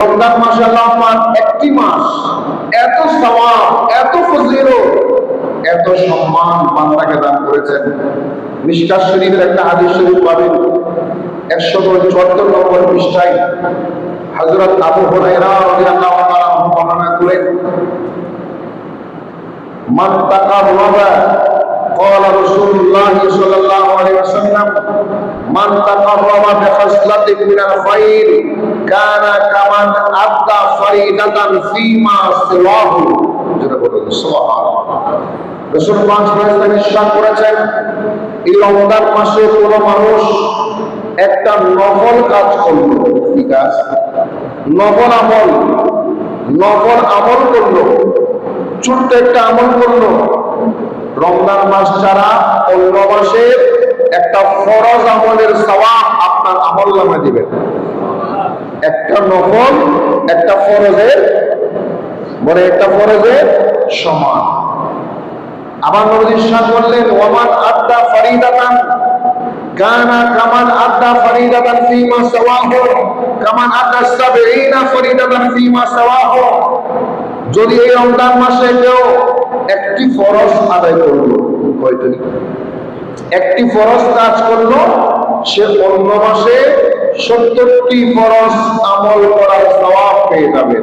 রমজান মাসে আল্লাহ পাক একটি মাস এত সওয়াব এত ফজিলত এত সম্মান বান্দাকে দান করেছেন মিশকাত শরীফের একটা হাদিস শরীফ পাবেন একশো চুয়াত্তর নম্বর পৃষ্ঠায় হযরত আবু হুরায়রা রাদিয়াল্লাহু তাআলা বর্ণনা করেন মান তাকাররাবা قال رسول الله صلى الله عليه وسلم من تقرب بخصلة من الخير কানা কামান ফিমা যেটা সুবহানাল্লাহ। রাসূল পাঁচ করেছেন। এই রমজান মাসে কোনো মানুষ একটা নফল কাজ করল। কি নফল আমল। নফল আমল করল। ছোট্ট একটা আমল করল। রমজান মাস ছাড়া অন্য একটা ফরজ আমলের সওয়াব আপনার আমল নামে দিবেন। একটা নফল একটা ফরজের, বলে একটা ফরজের সমান। আবার নবী ইরশাদ বললেন ওয়ামান আদ্দা ফরিদাতান, কানা কামান আদ্দা ফরিদাতান ফীমা সাওয়াহু, কামান আদ্দা সাবঈনা ফরিদাতান ফীমা সাওয়াহু। যদি এই রমজান মাসে কেউ একটি ফরজ আদায় করল কয়টি একটি ফরজ কাজ করল, সে অন্য মাসে সত্তরটি ফরজ আমল করার সওয়াব পেয়ে যাবে।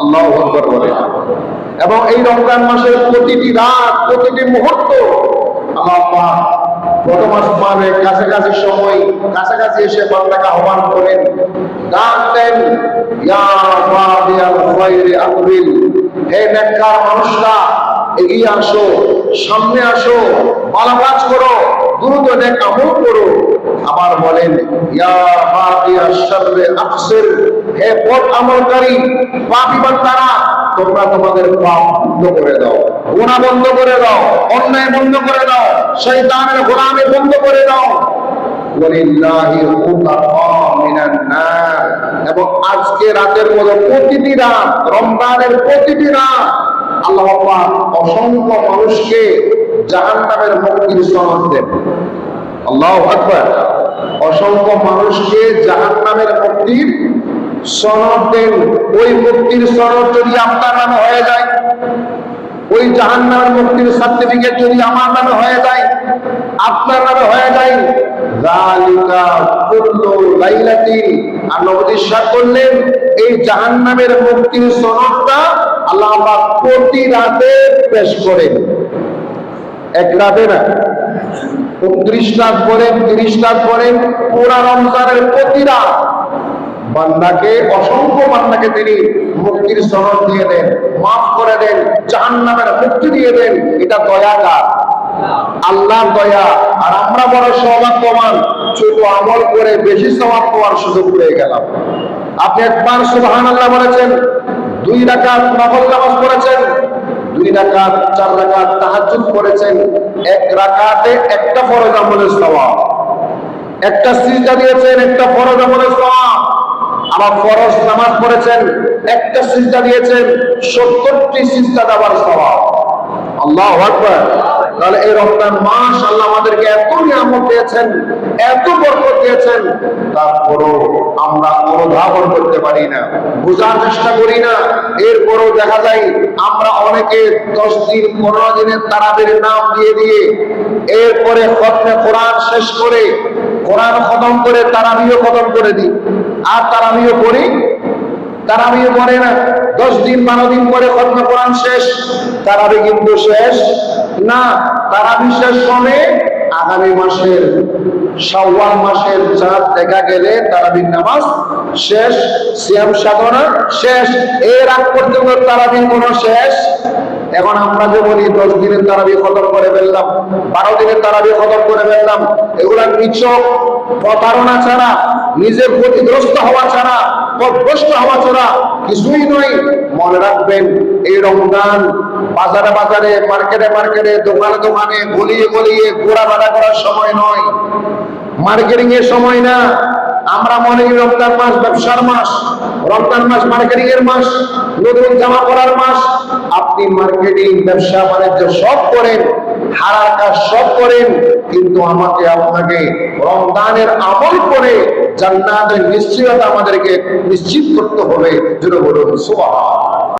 আল্লাহ আকবার বলে। এবং এই রমজান মাসের প্রতিটি রাত, প্রতিটি মুহূর্ত আমার মা গত মাস মানে কাছাকাছি সময়, কাছাকাছি এসে বান্দাকে আহ্বান করেন ডাক দেন হে নেককার মানুষরা, এগিয়ে আসো, সামনে আসো ভালো কাজ করো, দ্রুত নেক আমল করো। আবার বলেন হে পথ আমলকারী, পাপী বান্দারা, তোমরা তোমাদের পাপ বন্ধ করে দাও। গুনাহ বন্ধ করে দাও, অন্যায় বন্ধ করে দাও, শয়তানের গোলামি বন্ধ করে দাও। এবং আজকে রাতের মতো প্রতিটি রাত, রমজানের প্রতিটি রাত, আল্লাহ অসংখ্য মানুষকে জাহান্নামের মুক্তির সনদ দেন। আল্লাহু আকবার। অসংখ্য মানুষকে জাহান্নামের মুক্তির সনদ দেন। ওই মুক্তির সনদ যদি আপনার নামে হয়ে যায়, ওই জাহান্নামের মুক্তির সার্টিফিকেট যদি আমার নামে হয়ে যায়, আপনার নামে হয়ে যায় আর নবী ইরশাদ করলেন এই জাহান্নামের মুক্তির সনদটা আল্লাহ প্রতি রাতে পেশ করেন। এক রাতে না উনত্রিশ রাত করেন তিরিশ পুরা রমজানের প্রতি রাত বান্দাকে, অসংখ্য তিনি মুক্তির দিয়ে দেন, মাফ করে দেন, জাহান্নামের মুক্তি দিয়ে দেন। এটা দয়াকার আল্লাহর দয়া। আর আমরা বড় সৌভাগ্যবান, ছোট আমল করে বেশি সওয়াব পাওয়ার সুযোগ পেয়ে গেলাম। আপনি একবার সুবহানাল্লাহ বলেছেন, দুই রাকাত নফল নামাজ দুই রাকাত, চার রাকাত তাহাজ্জুদ করেছেন। এক রাকাতে একটা ফরজ আমলের সওয়াব। একটা সিজদা দিয়েছেন, একটা ফরজ আমলের সওয়াব। আবার ফরজ নামাজ পড়েছেন, একটা সিজদা দিয়েছেন, সত্তরটি সিজদা দেওয়ার সওয়াব। আল্লাহু আকবার। তাহলে এই রমজান মাস আল্লাহ আমাদেরকে এত নিয়ামত দিয়েছেন, এত বরকত দিয়েছেন, তারপরও আমরা অনুধাবন করতে পারি না, বোঝার চেষ্টা করি না। এরপরও দেখা যায়, আমরা অনেকে দশ দিন, পনেরো দিনের তারাদের নাম দিয়ে দিয়ে এরপরে খতমে কোরআন শেষ করে, কোরআন খতম করে তারাবিও খতম করে দিই। আর তারাবিও পড়ি তারাবিও পড়ে না। দশ দিন, বারো দিন পরে খতমে কোরআন শেষ, তারাবি কিন্তু শেষ না। তারাবি শেষ হবে আগামী মাসের শাওয়াল মাসের চাঁদ দেখা গেলে তারাবির নামাজ শেষ, সিয়াম সাধনা শেষ। এর আগ পর্যন্ত তারাবির কোন শেষ। এখন আমরা যে বলি, দশ দিনের তারাবি খতম করে ফেললাম, বারো দিনের তারাবি খতম করে ফেললাম, এগুলা নিচক প্রতারণা ছাড়া নিজের ক্ষতিগ্রস্ত হওয়া ছাড়া পথভ্রষ্ট হওয়া ছাড়া কিছুই নয়। মনে রাখবেন, এই রমজান বাজারে বাজারে, মার্কেটে মার্কেটে, দোকানে দোকানে গলিয়ে গলিয়ে ঘোরাফেরা করার সময় নয়। মার্কেটিং এর সময় না। আমরা মনে করি রমজান মাস ব্যবসার মাস, রমজান মাস মার্কেটিং এর মাস, নতুন জামা পরার মাস। আপনি মার্কেটিং, ব্যবসা, বাণিজ্য সব করেন হারার কাজ সব করেন। কিন্তু আমাকে আপনাকে রমদানের আমল করে জান্নাতের নিশ্চয়তা আমাদেরকে নিশ্চিত করতে হবে। যেন বলুন সুবহান